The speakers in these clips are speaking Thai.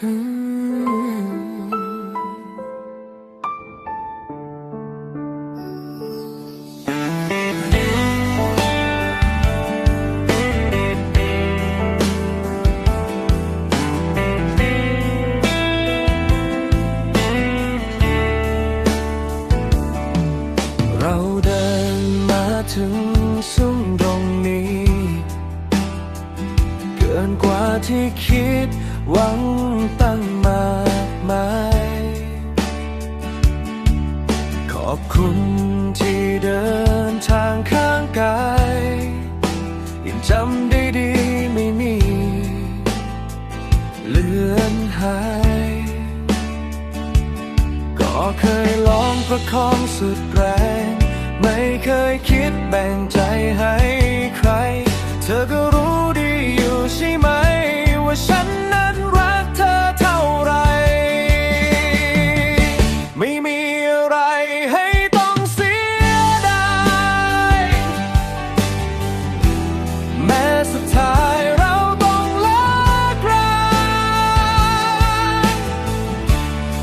เราเดินมาถึง กว่าที่คิดหวังตั้งมากมาย ขอบคุณที่เดินทางข้างกายยังจำได้ดีไม่มี เลือนหาย ก็เคยลองประคองสุดแรง ไม่เคยคิดแบ่งใจให้ สุดท้ายเราต้องเลิกรา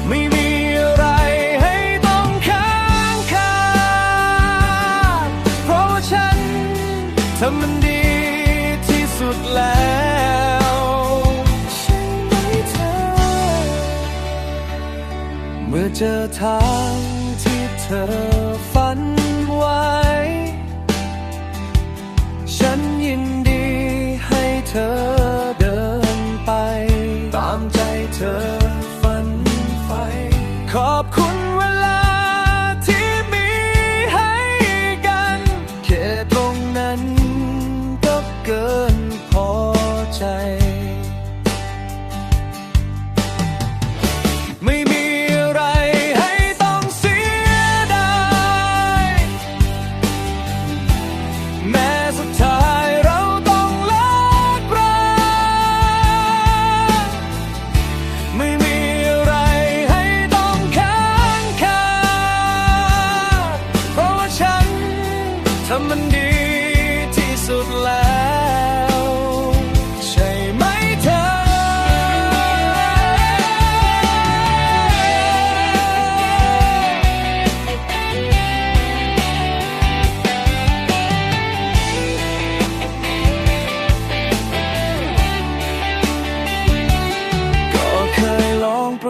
ไม่มีอะไรให้ต้องค้างคาเพราะว่าฉันทำมันดีที่สุดแล้วใช่ไหมเธอ เมื่อเจอทางที่เธอา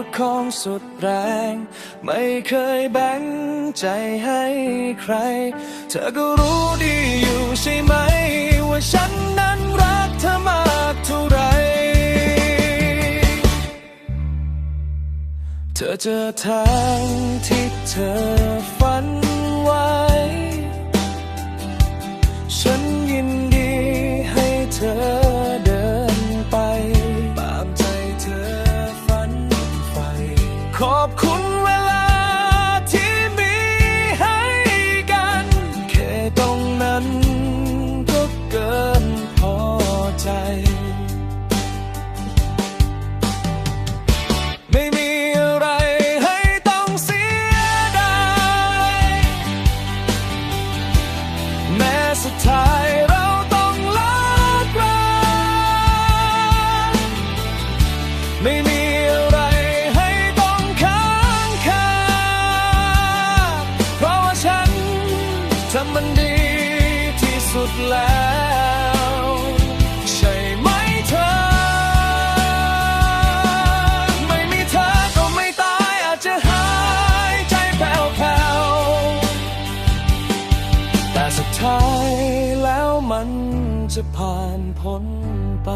ประคองสุดแรง ไม่เคยแบ่งใจให้ใคร เธอก็รู้ดีอยู่ใช่ไหม ว่าฉันนั้นรักเธอมากเท่าไหรเธอเจอทางที่เธอฝัน มีอะไรให้ต้องค้างคาเพราะว่าฉันทำมันดีที่สุดแล้ว ใช่ไหมเธอ ไม่มีเธอก็ไม่ตายอาจจะหายใจแผ่วๆแต่สุดท้ายแล้วมันจะผ่านพ้นไป